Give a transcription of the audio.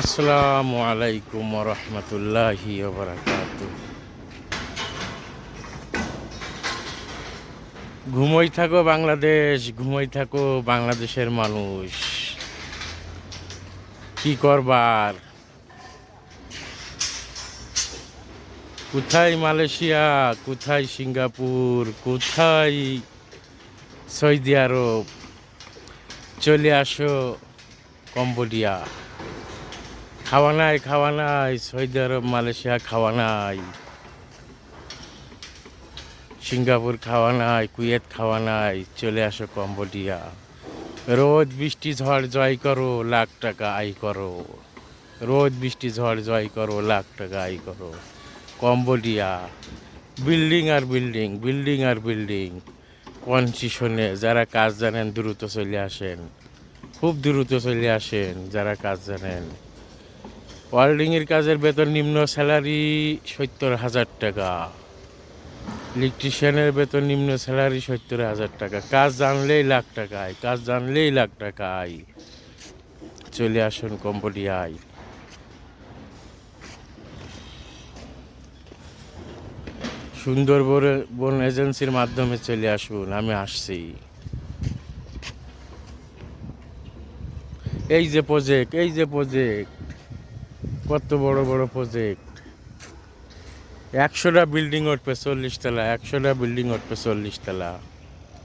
আসসালামু আলাইকুম রহমতুল্লাহি ঘুমোই থাকো বাংলাদেশ, ঘুমোই থাকো বাংলাদেশের মানুষ। কি করবার? কোথায় মালয়েশিয়া? কোথায় সিঙ্গাপুর? কোথায় সৌদি আরব? চলে আসো কম্বোডিয়া। খাওয়া নাই খাওয়া নাই সৌদি আরব মালয়েশিয়া খাওয়া নাই। সিঙ্গাপুর খাওয়া নাই, কুয়েত খাওয়া নাই, চলে আসো কম্বোডিয়া। রোদ, বৃষ্টি, ঝড়, জয় করো, লাখ টাকা আয় করো। রোদ, বৃষ্টি, ঝড়, জয় করো, লাখ টাকা আয় করো। কম্বোডিয়া, বিল্ডিং আর বিল্ডিং বিল্ডিং আর বিল্ডিং। কনসিশনে যারা কাজ জানেন, দ্রুত চলে আসেন। খুব দ্রুত চলে আসেন যারা কাজ জানেন। ওয়ার্ল্ডিংয়ের কাজের বেতন নিম্ন স্যালারি সত্তর হাজার টাকা। ইলেকট্রিশিয়ানের বেতন নিম্ন স্যালারি সত্তর হাজার টাকা। কাজ জানলেই লাখ টাকায়, কাজ জানলেই লাখ টাকা আয় চলে আসুন কম্বোডিয়ায়। সুন্দরবন বন এজেন্সির মাধ্যমে চলে আসুন, আমি আসছি। এই যে প্রজেক্ট এই যে প্রজেক্ট কত বড় বড় প্রজেক্ট একশোটা বিল্ডিং উঠবে চল্লিশ তলা একশোটা বিল্ডিং উঠবে চল্লিশ তলা।